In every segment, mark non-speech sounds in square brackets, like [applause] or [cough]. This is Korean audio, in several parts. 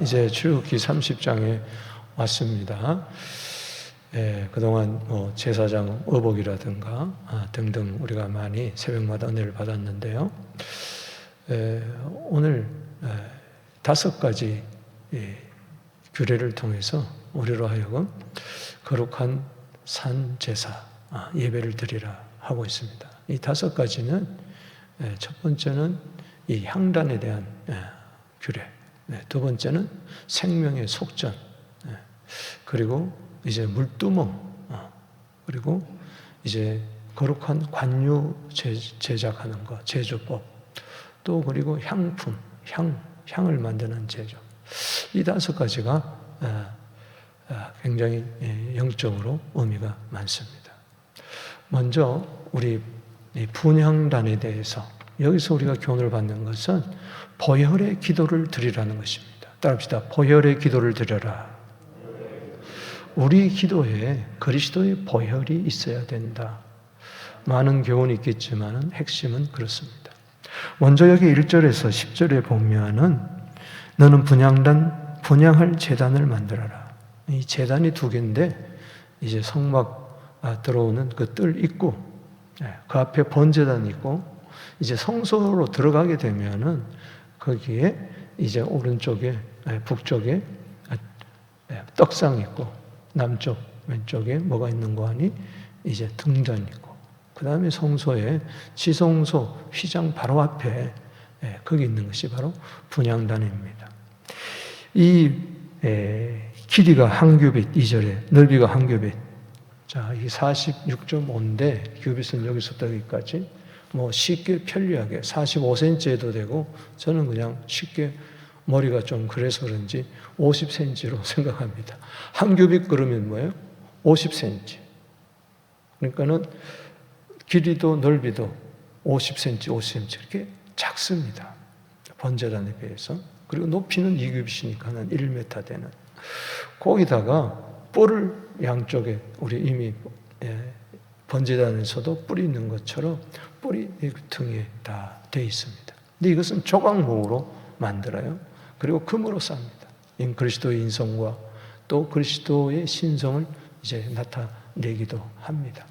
이제 출애굽기 30장에 왔습니다. 예, 그동안 뭐 제사장 의복이라든가 아, 등등 우리가 많이 새벽마다 은혜를 받았는데요. 예, 오늘 예, 다섯 가지 예, 규례를 통해서 우리로 하여금 거룩한 산 제사 아, 예배를 드리라 하고 있습니다. 이 다섯 가지는 예, 첫 번째는 이 향단에 대한 예, 규례, 네, 두 번째는 생명의 속전, 예, 그리고 이제 물두멍, 어, 그리고 이제 거룩한 관유 제- 제작하는 것, 제조법, 또 그리고 향품, 향, 향을 만드는 제조. 이 다섯 가지가 아, 아, 굉장히 예, 영적으로 의미가 많습니다. 먼저 우리 이 분향단에 대해서 여기서 우리가 교훈을 받는 것은 보혈의 기도를 드리라는 것입니다. 따라합시다. 보혈의 기도를 드려라. 우리 기도에 그리스도의 보혈이 있어야 된다. 많은 교훈이 있겠지만 핵심은 그렇습니다. 먼저 여기 1절에서 10절에 보면은 너는 분양단 분양할 재단을 만들어라. 이 재단이 두 개인데 이제 성막 아, 들어오는 그 뜰 있고 예, 그 앞에 번제단 있고 이제 성소로 들어가게 되면은 거기에 이제 오른쪽에 예, 북쪽에 아, 예, 떡상 있고 남쪽 왼쪽에 뭐가 있는 거 하니 이제 등잔 있고. 그 다음에 성소에 지성소 휘장 바로 앞에 예, 거기 있는 것이 바로 분양단입니다. 이 에, 길이가 한 규빗 2절에 넓이가 한 규빗 자, 이 46.5인데 규빗은 여기서부터 여기까지 뭐 쉽게 편리하게 45cm에도 되고 저는 그냥 쉽게 머리가 좀 그래서 그런지 50cm로 [laughs] 생각합니다. 한 규빗 그러면 뭐예요? 50cm. 그러니까는 길이도 넓이도 50cm, 50cm 이렇게 작습니다. 번제단에 비해서. 그리고 높이는 2규빗이니까는 1m 되는. 거기다가 뿔을 양쪽에 우리 이미 예, 번제단에서도 뿔이 있는 것처럼 이 등에 다 돼 있습니다. 근데 이것은 조각목으로 만들어요. 그리고 금으로 쌉니다. 인 그리스도의 인성과 또 그리스도의 신성을 이제 나타내기도 합니다.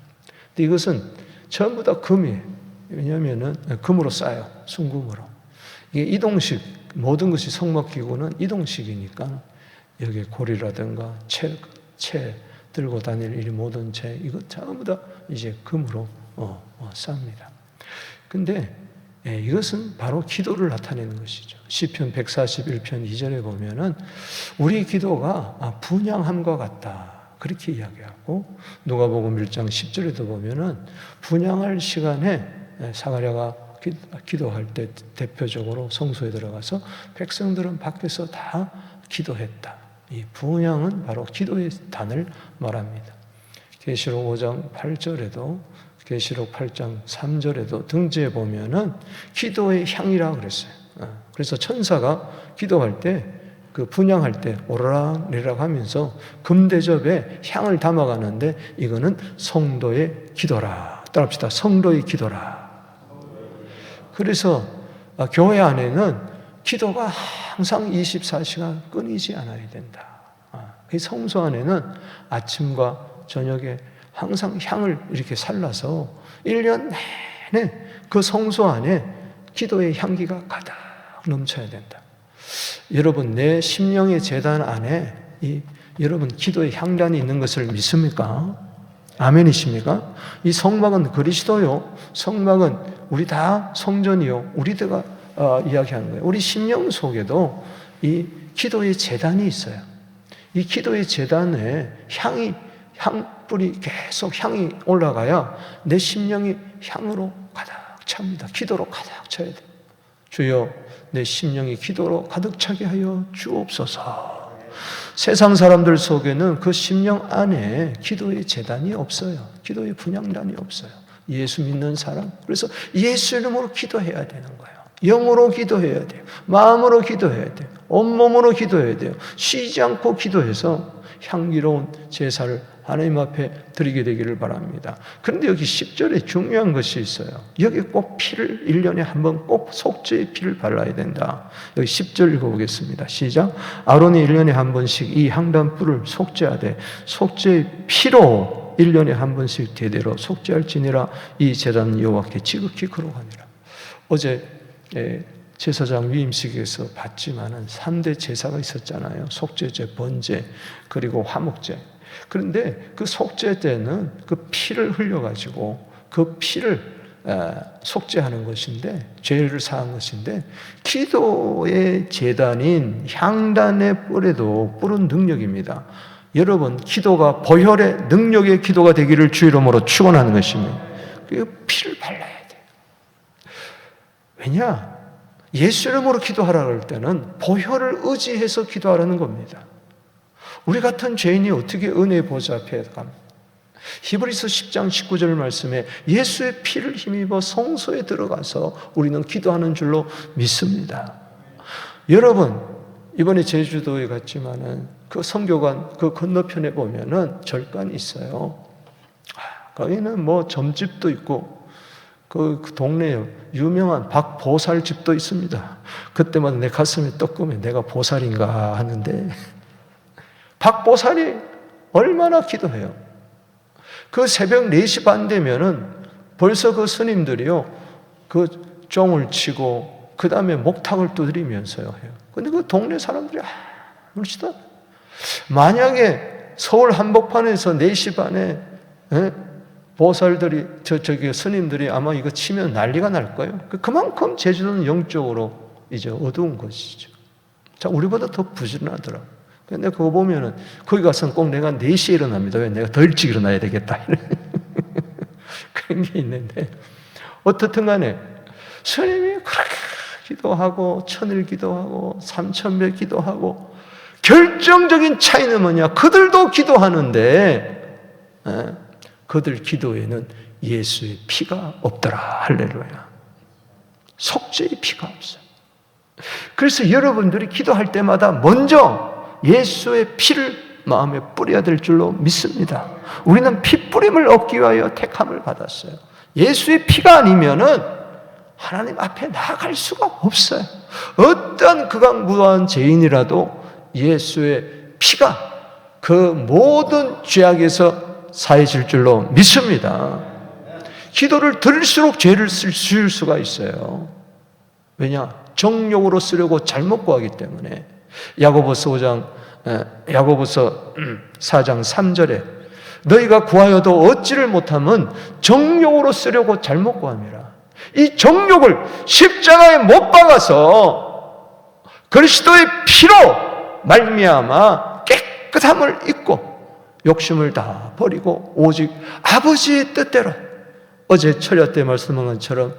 근데 이것은 전부 다 금이에요. 왜냐하면은 금으로 싸요. 순금으로. 이게 이동식 모든 것이 성막기구는 이동식이니까 여기 고리라든가 채, 채 들고 다닐 이 모든 채 이거 전부 다 이제 금으로 어, 어, 쌉니다. 근데 예, 이것은 바로 기도를 나타내는 것이죠. 시편 141편 2절에 보면은 우리 기도가 아, 분양함과 같다. 그렇게 이야기하고 누가복음 1장 10절에도 보면은 분양할 시간에 예, 사가랴가 기- 기도할 때 대표적으로 성소에 들어가서 백성들은 밖에서 다 기도했다. 이 분양은 바로 기도의 단을 말합니다. 계시록 5장 8절에도 계시록 8장 3절에도 등지에 보면은 기도의 향이라 그랬어요. 어, 그래서 천사가 기도할 때 그 분양할 때 오르락 내리락 하면서 금대접에 향을 담아가는데 이거는 성도의 기도라. 따라합시다. 성도의 기도라. 그래서 아, 교회 안에는 기도가 항상 24시간 끊이지 않아야 된다. 아, 그 성소 안에는 아침과 저녁에 항상 향을 이렇게 살라서 1년 내내 그 성소 안에 기도의 향기가 가득 넘쳐야 된다. 여러분, 내 심령의 재단 안에 이 여러분 기도의 향단이 있는 것을 믿습니까? 아멘이십니까? 이 성막은 그리스도요. 성막은 우리 다 성전이요. 우리들가 어, 이야기하는 거예요. 우리 심령 속에도 이 기도의 재단이 있어요. 이 기도의 재단에 향이 향불이 계속 향이 올라가야 내 심령이 향으로 가득 찹니다. 기도로 가득 차야 돼. 주여 내 심령이 기도로 가득 차게 하여 주옵소서. 세상 사람들 속에는 그 심령 안에 기도의 재단이 없어요. 기도의 분양단이 없어요. 예수 믿는 사람. 그래서 예수 이름으로 기도해야 되는 거예요. 영으로 기도해야 돼요. 마음으로 기도해야 돼요. 온몸으로 기도해야 돼요. 쉬지 않고 기도해서 향기로운 제사를 하나님 앞에 드리게 되기를 바랍니다. 그런데 여기 10절에 중요한 것이 있어요. 여기 꼭 피를 1년에 한 번 꼭 속죄의 피를 발라야 된다. 여기 10절 읽어보겠습니다. 시작. 아론이 1년에 한 번씩 이 향단 뿔을 속죄하되 속죄의 피로 1년에 한 번씩 대대로 속죄할지니라 이 제단은 여호와께 지극히 거룩하니라. 어제 예, 제사장 위임식에서 봤지만은 3대 제사가 있었잖아요. 속죄제, 번제, 그리고 화목제. 그런데 그 속죄 때는 그 피를 흘려가지고 그 피를 속죄하는 것인데 죄를 사한 것인데 기도의 재단인 향단의 뿔에도 뿔은 능력입니다. 여러분 기도가 보혈의 능력의 기도가 되기를 주 이름으로 축원하는 것입니다. 그 피를 발라야 돼요. 왜냐? 예수 이름으로 기도하라 할 때는 보혈을 의지해서 기도하라는 겁니다. 우리 같은 죄인이 어떻게 은혜 보좌 앞에 갑니까? 히브리서 10장 19절 말씀에 예수의 피를 힘입어 성소에 들어가서 우리는 기도하는 줄로 믿습니다. 여러분, 이번에 제주도에 갔지만은 그 성교관 그 건너편에 보면은 절간이 있어요. 아, 거기는 뭐 점집도 있고 그, 그 동네에 유명한 박보살 집도 있습니다. 그때마다 내 가슴이 떡금해 내가 보살인가 하는데 박보살이 얼마나 기도해요. 그 새벽 4시 반 되면은 벌써 그 스님들이요, 그 종을 치고, 그 다음에 목탁을 두드리면서요 해요. 근데 그 동네 사람들이 아무렇지도 만약에 서울 한복판에서 4시 반에, 에? 보살들이, 저, 저기 스님들이 아마 이거 치면 난리가 날 거예요. 그 그만큼 제주도는 영적으로 이제 어두운 것이죠. 자, 우리보다 더 부지런하더라고요. 근데 그거 보면은 거기 가서는 꼭 내가 4시에 일어납니다. 왜 내가 더 일찍 일어나야 되겠다. [laughs] 그런 게 있는데 어떻든 간에 스님이 그렇게 기도하고 천일 기도하고 삼천배 기도하고 결정적인 차이는 뭐냐? 그들도 기도하는데 에? 그들 기도에는 예수의 피가 없더라. 할렐루야. 속죄의 피가 없어요. 그래서 여러분들이 기도할 때마다 먼저 예수의 피를 마음에 뿌려야 될 줄로 믿습니다. 우리는 피 뿌림을 얻기 위하여 택함을 받았어요. 예수의 피가 아니면은 하나님 앞에 나아갈 수가 없어요. 어떤 극악무도한 죄인이라도 예수의 피가 그 모든 죄악에서 사해질 줄로 믿습니다. 기도를 들을수록 죄를 쓸 수가 있어요. 왜냐? 정욕으로 쓰려고 잘못 구하기 때문에. 야고보서 5장 야고보서 4장 3절에 너희가 구하여도 얻지를 못하면 정욕으로 쓰려고 잘못 구함이라. 이 정욕을 십자가에 못 박아서 그리스도의 피로 말미암아 깨끗함을 잊고 욕심을 다 버리고 오직 아버지의 뜻대로 어제 철야 때 말씀한 것처럼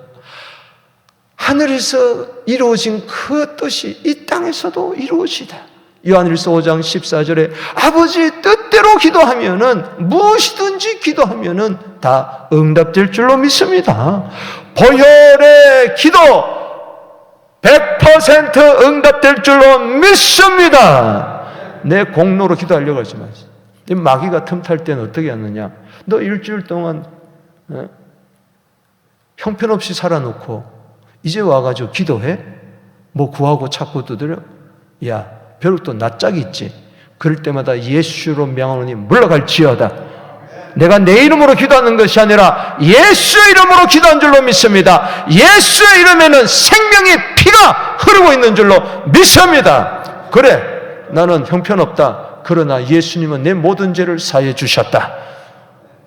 하늘에서 이루어진 그 뜻이 이 땅에서도 이루어지다. 요한일서 5장 14절에 아버지의 뜻대로 기도하면은 무엇이든지 기도하면은 다 응답될 줄로 믿습니다. 보혈의 기도 100% 응답될 줄로 믿습니다. 내 공로로 기도하려고 하지 마세요. 마귀가 틈탈 때는 어떻게 하느냐? 너 일주일 동안 어? 형편없이 살아놓고 이제 와가지고 기도해? 뭐 구하고 찾고 두드려? 야, 벼룩도 낯짝이 있지. 그럴 때마다 예수로 명하노니 물러갈 지어다. 내가 내 이름으로 기도하는 것이 아니라 예수의 이름으로 기도한 줄로 믿습니다. 예수의 이름에는 생명의 피가 흐르고 있는 줄로 믿습니다. 그래, 나는 형편없다. 그러나 예수님은 내 모든 죄를 사해 주셨다.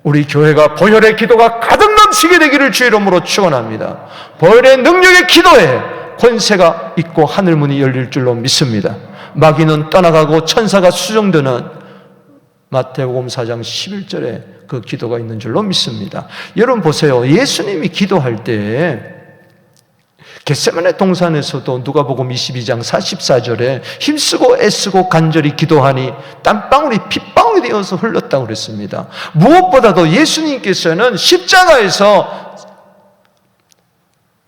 우리 교회가 보혈의 기도가 가득 넘치게 되기를 주 이름으로 축원합니다. 보혈의 능력의 기도에 권세가 있고 하늘 문이 열릴 줄로 믿습니다. 마귀는 떠나가고 천사가 수정되는 마태복음 4장 11절에 그 기도가 있는 줄로 믿습니다. 여러분 보세요. 예수님이 기도할 때 겟세마네 동산에서도 누가복음 22장 44절에 힘쓰고 애쓰고 간절히 기도하니 땀방울이 핏방울이 되어서 흘렀다고 그랬습니다. 무엇보다도 예수님께서는 십자가에서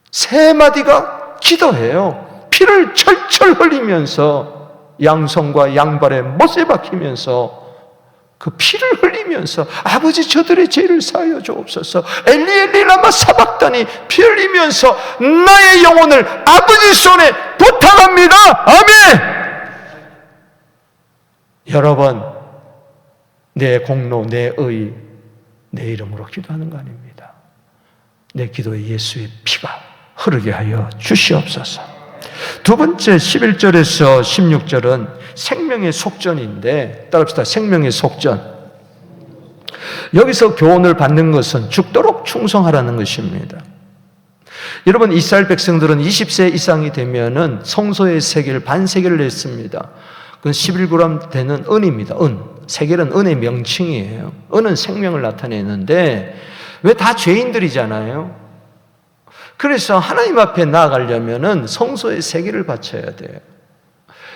세 마디가 기도해요. 피를 철철 흘리면서 양손과 양발에 못에 박히면서 그 피를 흘리면서 아버지 저들의 죄를 사하여 주옵소서 엘리 엘리 라마 사박단이 피 흘리면서 나의 영혼을 아버지 손에 부탁합니다 아멘 여러 번 내 공로, 내 의, 내 이름으로 기도하는 거 아닙니다. 내 기도에 예수의 피가 흐르게 하여 주시옵소서. 두 번째 11절에서 16절은 생명의 속전인데 따라합시다. 생명의 속전. 여기서 교훈을 받는 것은 죽도록 충성하라는 것입니다. 여러분 이스라엘 백성들은 20세 이상이 되면은 성소의 세계를 반세계를 냈습니다. 그건 11g 되는 은입니다. 은. 세계는 은의 명칭이에요. 은은 생명을 나타내는데 왜 다 죄인들이잖아요. 그래서 하나님 앞에 나아가려면은 성소의 세계를 바쳐야 돼요.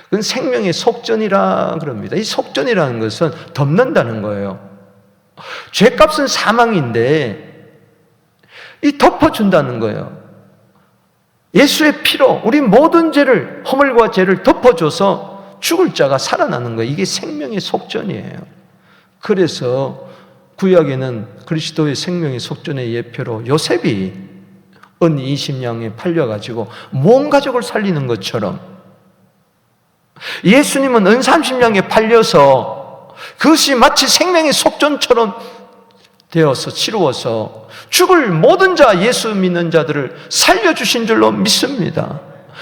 그건 생명의 속전이라 그럽니다. 이 속전이라는 것은 덮는다는 거예요. 죄값은 사망인데 이 덮어준다는 거예요. 예수의 피로 우리 모든 죄를 허물과 죄를 덮어줘서 죽을 자가 살아나는 거예요. 이게 생명의 속전이에요. 그래서 구약에는 그리스도의 생명의 속전의 예표로 요셉이 은 20냥에 팔려가지고 몸 가족을 살리는 것처럼 예수님은 은 30냥에 팔려서 그것이 마치 생명의 속전처럼 되어서 치루어서 죽을 모든 자 예수 믿는 자들을 살려주신 줄로 믿습니다.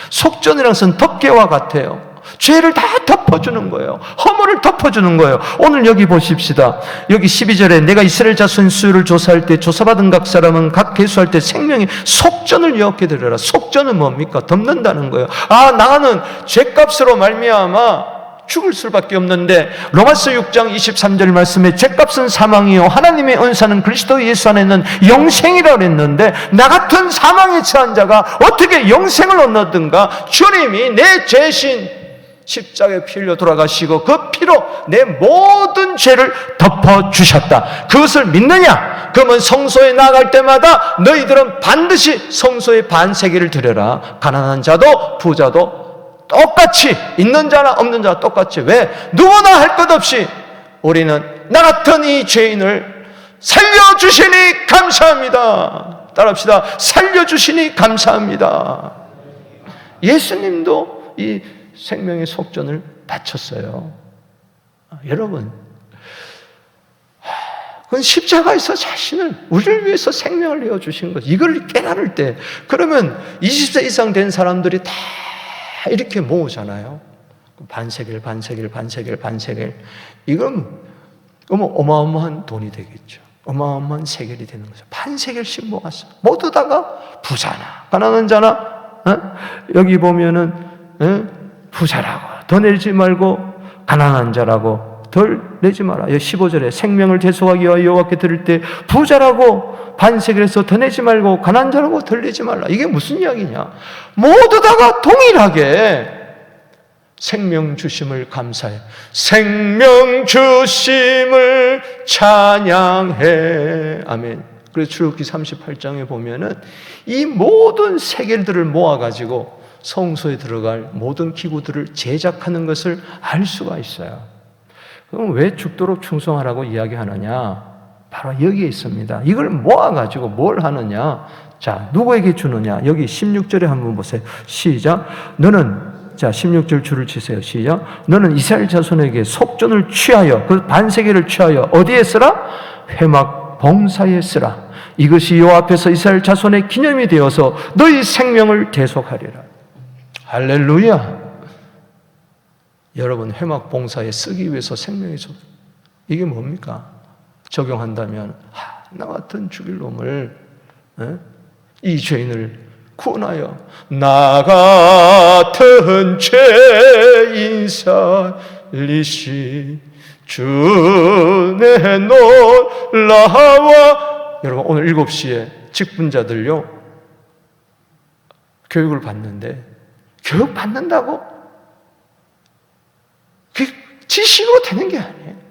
속전이라는 것은 덮개와 같아요. 죄를 다 덮어주는 거예요. 허물을 덮어주는 거예요. 오늘 여기 보십시다. 여기 12절에 내가 이스라엘 자손 수를 조사할 때 조사받은 각 사람은 각 개수할 때 생명의 속전을 여겨 드려라. 속전은 뭡니까? 덮는다는 거예요. 아, 나는 죄값으로 말미암아 죽을 수밖에 없는데 로마서 6장 23절 말씀에 죄값은 사망이요 하나님의 은사는 그리스도 예수 안에 는 영생이라 그랬는데 나 같은 사망에 처한 자가 어떻게 영생을 얻는가 주님이 내 죄신 십자가에 피 흘려 돌아가시고 그 피로 내 모든 죄를 덮어 주셨다. 그것을 믿느냐? 그러면 성소에 나갈 때마다 너희들은 반드시 성소의 반세계를 드려라. 가난한 자도 부자도 똑같이 있는 자나 없는 자 똑같이 왜 누구나 할 것 없이 우리는 나 같은 이 죄인을 살려 주시니 감사합니다. 따라합시다. 살려 주시니 감사합니다. 예수님도 이 생명의 속전을 바쳤어요. 아, 여러분, 그건 십자가에서 자신을 우리를 위해서 생명을 내어 주신 것. 이걸 깨달을 때 그러면 20세 이상 된 사람들이 다 이렇게 모으잖아요. 반세겔, 반세겔, 반세겔, 반세겔. 이건 어마어마한 돈이 되겠죠. 어마어마한 세겔이 되는 거죠. 반세겔씩 모았어. 모두 다가 부자나 가난한 자나 어? 여기 보면은 어? 부자라고 더 내지 말고 가난한 자라고 덜 내지 마라. 15절에 생명을 대속하기 위하여 여호와께 들을 때 부자라고 해서 더 내지 말고 가난한 자라고 덜 내지 말라. 이게 무슨 이야기냐? 모두 다가 동일하게 생명 주심을 감사해. 생명 주심을 찬양해. 아멘. 그래서 출애굽기 38장에 보면은 이 모든 세계들을 모아 가지고 성소에 들어갈 모든 기구들을 제작하는 것을 알 수가 있어요. 그럼 왜 죽도록 충성하라고 이야기하느냐? 바로 여기에 있습니다. 이걸 모아가지고 뭘 하느냐? 자, 누구에게 주느냐? 여기 16절에 한번 보세요. 시작. 너는 자, 16절 줄을 치세요. 시작. 너는 이스라엘 자손에게 속전을 취하여 그 반세계를 취하여 어디에 쓰라? 회막 봉사에 쓰라. 이것이 요 앞에서 이스라엘 자손의 기념이 되어서 너희 생명을 대속하리라. 할렐루야. 여러분 회막 봉사에 쓰기 위해서 생명의 적 이게 뭡니까? 적용한다면 하, 나 같은 죽일 놈을 에? 이 죄인을 구원하여 나 같은 죄인 살리시 주내 놀라와 여러분 오늘 7시에 직분자들요 교육을 받는데 교육 받는다고? 그 지식으로 되는 게 아니에요.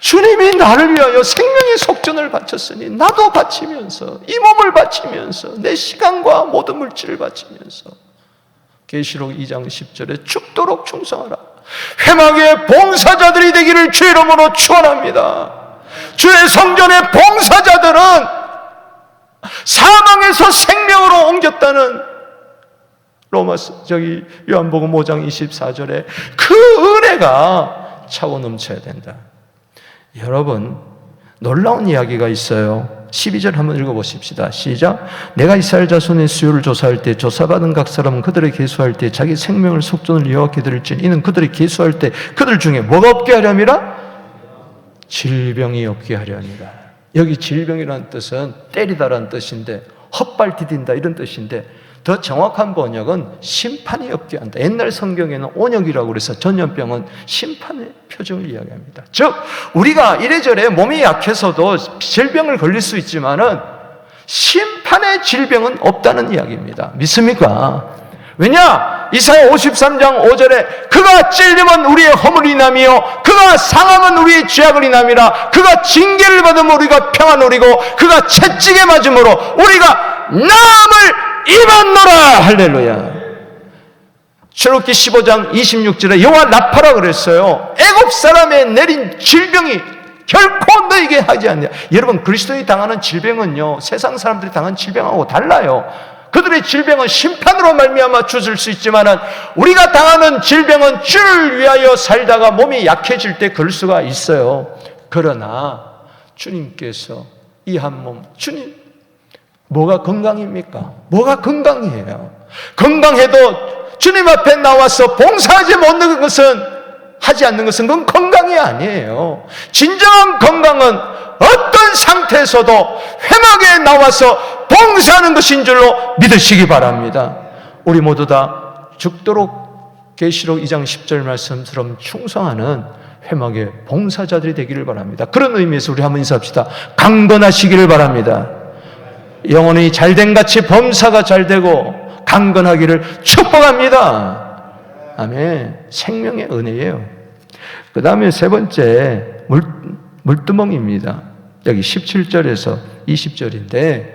주님이 나를 위하여 생명의 속전을 바쳤으니 나도 바치면서 이 몸을 바치면서 내 시간과 모든 물질을 바치면서 계시록 2장 10절에 죽도록 충성하라. 회막의 봉사자들이 되기를 주 이름으로 축원합니다. 주의 성전의 봉사자들은 사망에서 생명으로 옮겼다는 로마서 저기 요한복음 5장 24절에 그 은혜가 차고 넘쳐야 된다. 여러분 놀라운 이야기가 있어요. 12절 한번 읽어보십시다. 시작. 내가 이스라엘 자손의 수요를 조사할 때 조사받은 각 사람은 그들의 계수할 때 자기 생명을 속전을 여호와께 드릴지 이는 그들이 계수할 때 그들 중에 뭐가 없게 하렴이라? 질병이 없게 하려니라. 여기 질병이라는 뜻은 때리다라는 뜻인데 헛발 디딘다 이런 뜻인데 더 정확한 번역은 심판이 없게 한다. 옛날 성경에는 온역이라고 그래서 전염병은 심판의 표정을 이야기합니다. 즉 우리가 이래저래 몸이 약해서도 질병을 걸릴 수 있지만은 심판의 질병은 없다는 이야기입니다. 믿습니까? 왜냐? 이사야 53장 5절에 그가 찔림은 우리의 허물을 인함이요 그가 상함은 우리의 죄악을 인함이라 그가 징계를 받으면 우리가 평안 누리고 그가 채찍에 맞음으로 우리가 나음을 입었노라 할렐루야. 출애굽기 15장 26절에 여호와 나파라 그랬어요. 애굽 사람의 내린 질병이 결코 너에게 하지 않냐. 여러분 그리스도인이 당하는 질병은요 세상 사람들이 당하는 질병하고 달라요. 그들의 질병은 심판으로 말미암아 주실 수 있지만은 우리가 당하는 질병은 주를 위하여 살다가 몸이 약해질 때 그럴 수가 있어요. 그러나 주님께서 이 한 몸, 주님 뭐가 건강입니까? 뭐가 건강이에요? 건강해도 주님 앞에 나와서 봉사하지 못하는 것은 하지 않는 것은 그건 건강이 아니에요. 진정한 건강은 어떤 상태에서도 회막에 나와서 봉사하는 것인 줄로 믿으시기 바랍니다. 우리 모두 다 죽도록 계시록 2장 10절 말씀처럼 충성하는 회막의 봉사자들이 되기를 바랍니다. 그런 의미에서 우리 한번 인사합시다. 강건하시기를 바랍니다. 영혼이 잘된 같이 범사가 잘 되고 강건하기를 축복합니다. 아멘. 생명의 은혜예요. 그 다음에 세 번째, 물, 물두멍입니다. 여기 17절에서 20절인데,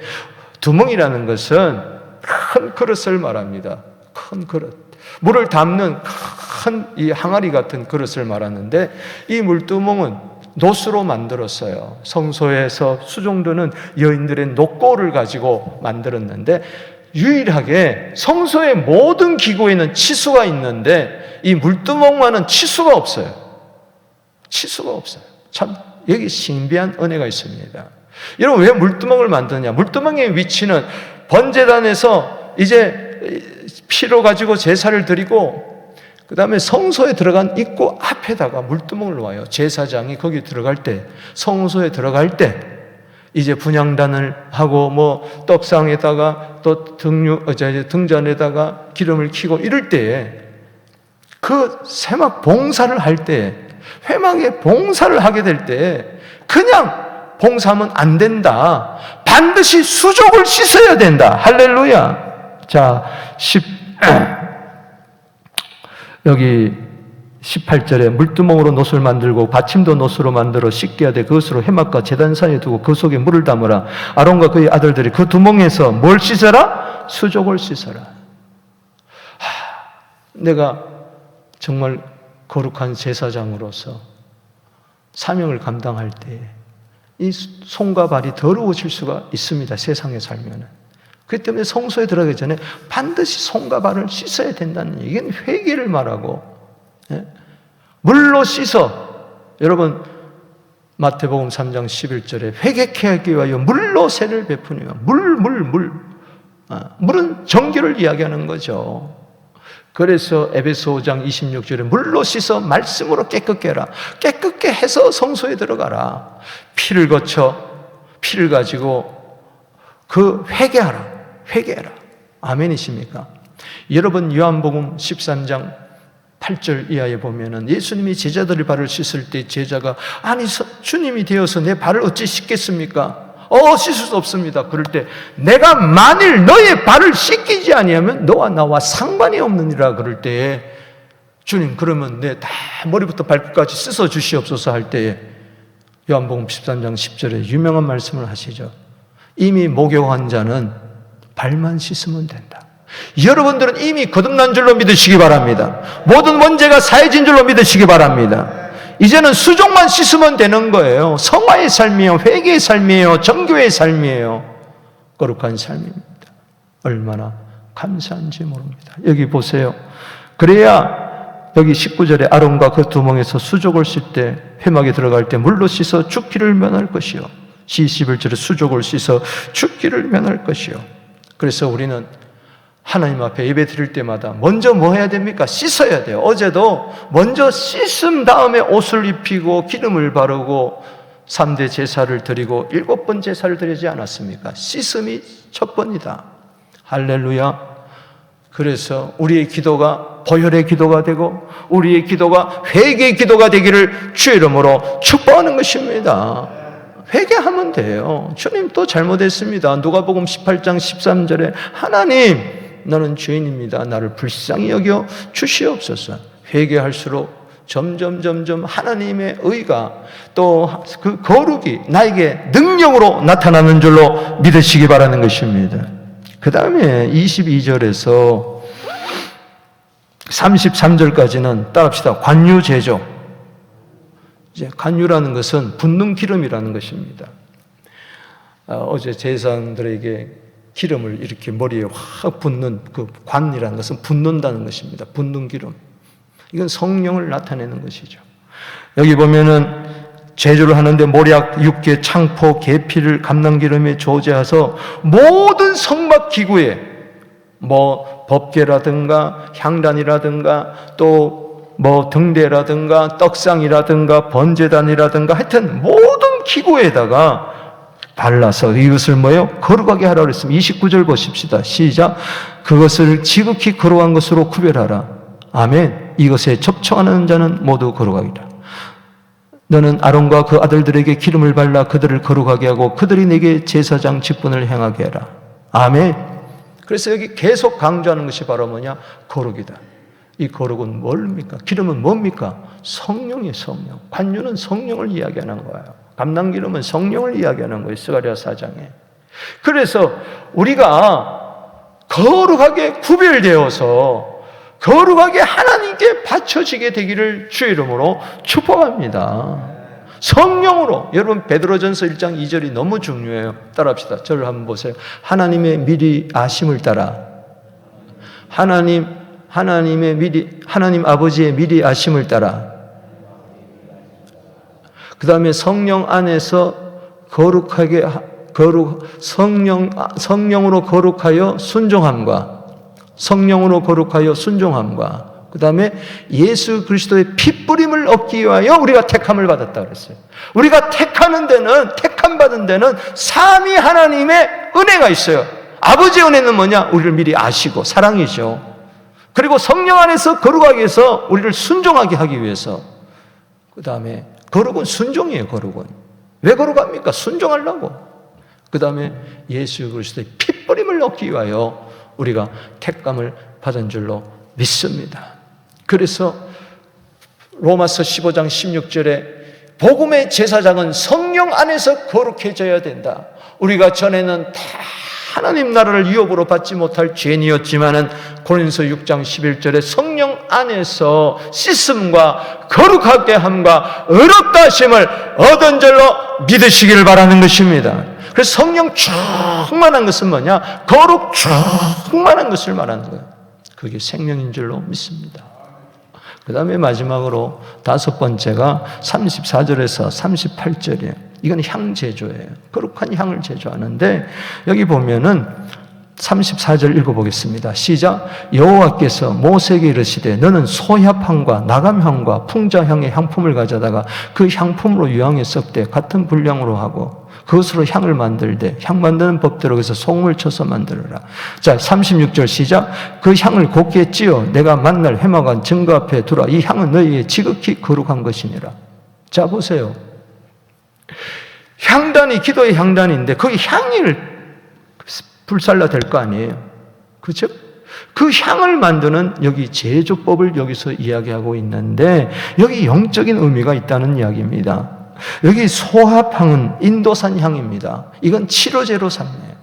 두멍이라는 것은 큰 그릇을 말합니다. 큰 그릇. 물을 담는 큰 이 항아리 같은 그릇을 말하는데, 이 물두멍은 노수로 만들었어요. 성소에서 수종드는 여인들의 녹고를 가지고 만들었는데, 유일하게 성소의 모든 기구에는 치수가 있는데 이 물두멍만은 치수가 없어요. 치수가 없어요. 참 여기 신비한 은혜가 있습니다. 여러분 왜 물두멍을 만드냐? 물두멍의 위치는 번제단에서 이제 피로 가지고 제사를 드리고 그 다음에 성소에 들어간 입구 앞에다가 물두멍을 놓아요. 제사장이 거기 들어갈 때, 성소에 들어갈 때 이제 분양단을 하고 뭐 떡상에다가 또 등유 어, 등잔에다가 기름을 켜고 이럴 때에 그 세막 봉사를 할때 회막에 봉사를 하게 될때 그냥 봉사하면 안 된다. 반드시 수족을 씻어야 된다. 할렐루야. 자, 10 [clears throat] 여기 18절에 물두멍으로 노을 만들고 받침도 노수로 만들어 씻게 하되 그것으로 해막과 재단산에 두고 그 속에 물을 담으라. 아론과 그의 아들들이 그 두멍에서 뭘 씻어라? 수족을 씻어라. 하, 내가 정말 거룩한 제사장으로서 사명을 감당할 때 이 손과 발이 더러워질 수가 있습니다 세상에 살면은 그렇기 때문에 성소에 들어가기 전에 반드시 손과 발을 씻어야 된다는 얘기는 회개를 말하고 예? 물로 씻어. 여러분, 마태복음 3장 11절에 회개케 하기 위하여 물로 세를 베푸니와 물, 물, 물. 아, 물은 정결을 이야기하는 거죠. 그래서 에베소 5장 26절에 물로 씻어 말씀으로 깨끗게 해라. 깨끗게 해서 성소에 들어가라. 피를 거쳐 피를 가지고 그 회개하라. 회개해라. 아멘이십니까? 여러분 요한복음 13장 8절 이하에 보면은 예수님이 제자들의 발을 씻을 때 제자가 아니 주님이 되어서 내 발을 어찌 씻겠습니까? 어 씻을 수 없습니다. 그럴 때 내가 만일 너의 발을 씻기지 아니하면 너와 나와 상관이 없느니라 그럴 때 주님 그러면 내 다 머리부터 발끝까지 씻어 주시옵소서 할 때에 요한복음 13장 10절에 유명한 말씀을 하시죠. 이미 목욕한 자는 발만 씻으면 된다. 여러분들은 이미 거듭난 줄로 믿으시기 바랍니다. 모든 문제가 사해진 줄로 믿으시기 바랍니다. 이제는 수종만 씻으면 되는 거예요. 성화의 삶이에요. 회개의 삶이에요. 정교의 삶이에요. 거룩한 삶입니다. 얼마나 감사한지 모릅니다. 여기 보세요. 그래야 여기 19절에 아론과 그 두멍에서 수족을 씻을 때 회막에 들어갈 때 물로 씻어 죽기를 면할 것이요. 시11절에 수족을 씻어 죽기를 면할 것이요. 그래서 우리는 하나님 앞에 예배 드릴 때마다 먼저 뭐 해야 됩니까? 씻어야 돼요. 어제도 먼저 씻은 다음에 옷을 입히고 기름을 바르고 3대 제사를 드리고 일곱 번 제사를 드리지 않았습니까? 씻음이 첫 번이다. 할렐루야. 그래서 우리의 기도가 보혈의 기도가 되고 우리의 기도가 회개의 기도가 되기를 주의 이름으로 축복하는 것입니다. 회개하면 돼요. 주님 또 잘못했습니다. 누가복음 18장 13절에 하나님 너는 죄인입니다. 나를 불쌍히 여겨 주시옵소서. 회개할수록 점점 점점 하나님의 의가 또 그 거룩이 나에게 능력으로 나타나는 줄로 믿으시기 바라는 것입니다. 그 다음에 22절에서 33절까지는 따라합시다. 관유 제조. 이제 관유라는 것은 붓는 기름이라는 것입니다. 어, 제 제사장들에게 기름을 이렇게 머리에 확 붓는 그 관이라는 것은 붓는다는 것입니다. 붓는 기름. 이건 성령을 나타내는 것이죠. 여기 보면은 제조를 하는데 모략, 육계, 창포, 계피를 감남기름에 조제해서 모든 성막 기구에 뭐 법계라든가 향단이라든가 또 뭐 등대라든가 떡상이라든가 번제단이라든가 하여튼 모든 기구에다가 발라서 이것을 뭐요? 거룩하게 하라 그랬습니다. 29절 보십시다. 시작. 그것을 지극히 거룩한 것으로 구별하라. 아멘. 이것에 접촉하는 자는 모두 거룩하리라. 너는 아론과 그 아들들에게 기름을 발라 그들을 거룩하게 하고 그들이 내게 제사장 직분을 행하게 해라. 아멘. 그래서 여기 계속 강조하는 것이 바로 뭐냐? 거룩이다. 이 거룩은 뭡니까? 기름은 뭡니까? 성령의 성령. 관유는 성령을 이야기하는 거예요. 감남기름은 성령을 이야기하는 거예요. 스가랴 사장에. 그래서 우리가 거룩하게 구별되어서 거룩하게 하나님께 바쳐지게 되기를 주의 이름으로 축복합니다. 성령으로 여러분 베드로전서 1장 2절이 너무 중요해요. 따라합시다. 저를 한번 보세요. 하나님의 미리 아심을 따라 하나님 하나님의 미리 하나님 아버지의 미리 아심을 따라 그다음에 성령 안에서 거룩하게 거룩 성령 성령으로 거룩하여 순종함과 성령으로 거룩하여 순종함과 그 다음에 예수 그리스도의 핏뿌림을 얻기 위하여 우리가 택함을 받았다 그랬어요. 우리가 택하는 데는, 택함 받은 데는 삼위 하나님의 은혜가 있어요. 아버지의 은혜는 뭐냐? 우리를 미리 아시고 사랑이죠. 그리고 성령 안에서 거룩하게 해서 우리를 순종하게 하기 위해서 그 다음에 거룩은 순종이에요, 거룩은. 왜 거룩합니까? 순종하려고. 그 다음에 예수 그리스도의 핏뿌림을 얻기 위하여 우리가 택감을 받은 줄로 믿습니다. 그래서 로마서 15장 16절에 복음의 제사장은 성령 안에서 거룩해져야 된다. 우리가 전에는 다 하나님 나라를 유업으로 받지 못할 죄인이었지만은 고린서 6장 11절에 성령 안에서 씻음과 거룩하게 함과 의롭다 하심을 얻은 줄로 믿으시기를 바라는 것입니다. 그래서 성령 충만한 것은 뭐냐? 거룩 충만한 것을 말하는 거예요. 그게 생명인 줄로 믿습니다. 그 다음에 마지막으로 다섯 번째가 34절에서 38절이에요. 이건 향 제조예요. 거룩한 향을 제조하는데 여기 보면은 34절 읽어보겠습니다. 시작. 여호와께서 모세에게 이르시되 너는 소합향과 나감향과 풍자향의 향품을 가져다가 그 향품으로 유황에 썩되 같은 분량으로 하고 그것으로 향을 만들되 향 만드는 법대로 그래서 소금을 쳐서 만들어라. 자, 36절 시작. 그 향을 곱게 찌어 내가 만날 해마간 증거 앞에 두라. 이 향은 너희의 지극히 거룩한 것이니라. 자, 보세요. 향단이 기도의 향단인데 거기 향을 불살라 될 거 아니에요. 그렇죠? 그 향을 만드는 여기 제조법을 여기서 이야기하고 있는데 여기 영적인 의미가 있다는 이야기입니다. 여기 소합향은 인도산 향입니다. 이건 치료제로 삼네요.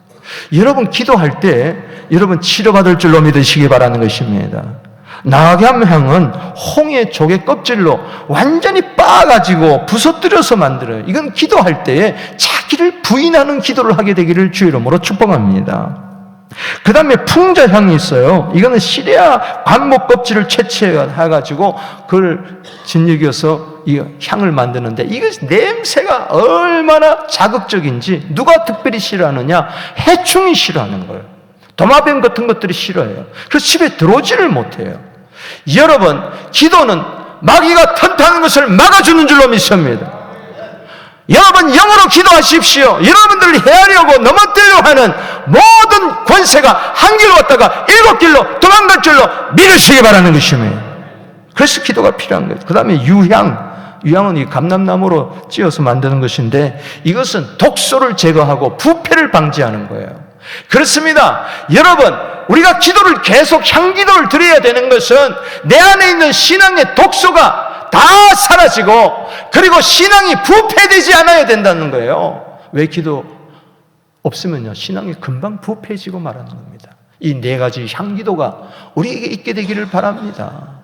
여러분 기도할 때 여러분 치료받을 줄로 믿으시기 바라는 것입니다. 나감향은 홍의 조개 껍질로 완전히 빻아가지고 부서뜨려서 만들어요. 이건 기도할 때에 자기를 부인하는 기도를 하게 되기를 주 이름으로 축복합니다. 그 다음에 풍자향이 있어요. 이거는 시리아 관목 껍질을 채취해가지고 그걸 진흙여서 이 향을 만드는데 이거 냄새가 얼마나 자극적인지 누가 특별히 싫어하느냐? 해충이 싫어하는 거예요. 도마뱀 같은 것들이 싫어해요. 그래서 집에 들어오지를 못해요. 여러분, 기도는 마귀가 턴타는 것을 막아주는 줄로 믿습니다. 여러분 영어로 기도하십시오. 여러분들을 헤아려고 넘어뜨려 하는 모든 권세가 한 길로 왔다가 일곱 길로 도망갈 줄로 믿으시기 바라는 것입니다. 그래서 기도가 필요한 거예요. 그 다음에 유향. 유향은 이 감람나무로 찧어서 만드는 것인데 이것은 독소를 제거하고 부패를 방지하는 거예요. 그렇습니다. 여러분, 우리가 기도를 계속 향기도를 드려야 되는 것은 내 안에 있는 신앙의 독소가 다 사라지고 그리고 신앙이 부패되지 않아야 된다는 거예요. 왜 기도 없으면요. 신앙이 금방 부패지고 말하는 겁니다. 이 네 가지 향기도가 우리에게 있게 되기를 바랍니다.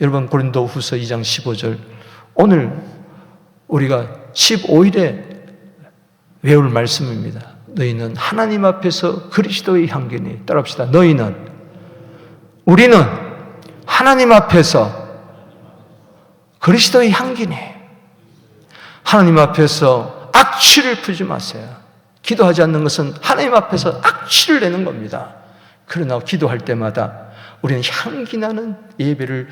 여러분 고린도 후서 2장 15절 오늘 우리가 15일에 외울 말씀입니다. 너희는 하나님 앞에서 그리스도의 향기니 따라합시다. 너희는 우리는 하나님 앞에서 그리스도의 향기니 하나님 앞에서 악취를 풀지 마세요. 기도하지 않는 것은 하나님 앞에서 악취를 내는 겁니다. 그러나 기도할 때마다 우리는 향기 나는 예배를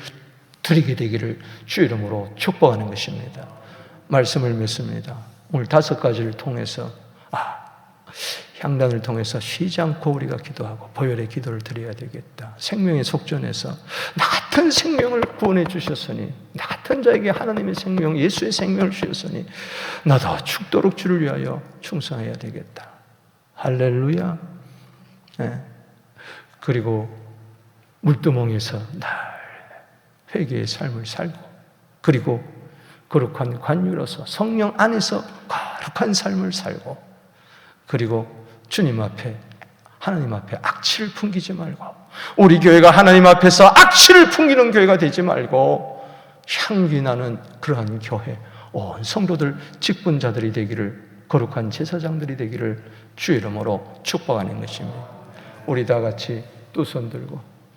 드리게 되기를 주 이름으로 축복하는 것입니다. 말씀을 맺습니다. 오늘 다섯 가지를 통해서 아, 향단을 통해서 쉬지 않고 우리가 기도하고 보혈의 기도를 드려야 되겠다. 생명의 속전에서 나 같은 생명을 구원해 주셨으니 나 같은 자에게 하나님의 생명, 예수의 생명을 주셨으니 나도 죽도록 주를 위하여 충성해야 되겠다. 할렐루야. 네. 그리고 물두멍에서 날 회개의 삶을 살고 그리고 거룩한 관유로서 성령 안에서 거룩한 삶을 살고 그리고 주님 앞에 하나님 앞에 악취를 풍기지 말고 우리 교회가 하나님 앞에서 악취를 풍기는 교회가 되지 말고 향기 나는 그러한 교회 온 성도들 직분자들이 되기를 거룩한 제사장들이 되기를 주 이름으로 축복하는 것입니다. 우리 다 같이 두 손 들고